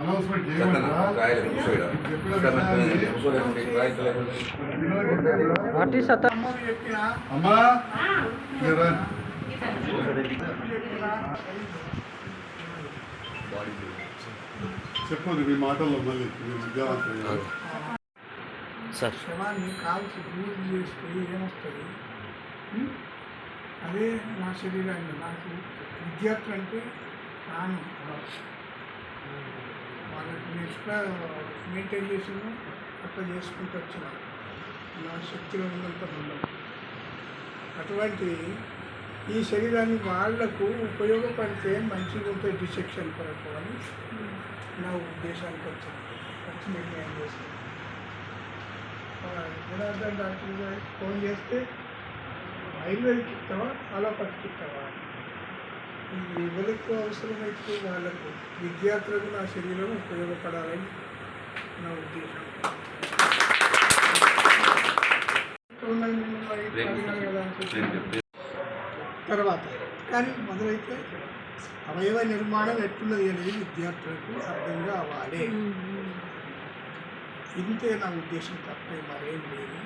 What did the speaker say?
Announcement అమ్మా. చెప్పండి మీ మాటల్లో మళ్ళీ. సార్. శవాన్ని కాల్చి బూజు చేస్తే ఏమొస్తుంది? అదే నా శరీరాన్ని నాకు. విద్యార్థులు అంటే ప్రాణం. వాళ్ళకి మెయింటైన్ చేసాను అట్లా చేసుకుంటూ వచ్చిన. నా శక్తిలో ఉన్నంత ఉండదు అటువంటి ఈ శరీరాన్ని వాళ్ళకు ఉపయోగపడితే మంచిగా ఉంటుంది డిసెక్షన్ కొరకు అని నా ఉద్దేశానికి వచ్చింది. వచ్చి నిర్ణయం చేస్తాను డాక్టర్ గారికి ఫోన్ చేస్తే ఆయుర్వేదిక్ ఇస్తావా? అలోపతికి ఇస్తావా? ఎవరికి అవసరమైతే వాళ్ళకు విద్యార్థులకు నా శరీరం ఉపయోగపడాలని నా ఉద్దేశం. తర్వాత కానీ మొదలైతే అవయవ నిర్మాణం ఎట్లున్నది అనేది విద్యార్థులకు అర్థం కావాలి. ఇంతే నా ఉద్దేశం తప్ప మరేం లేదు.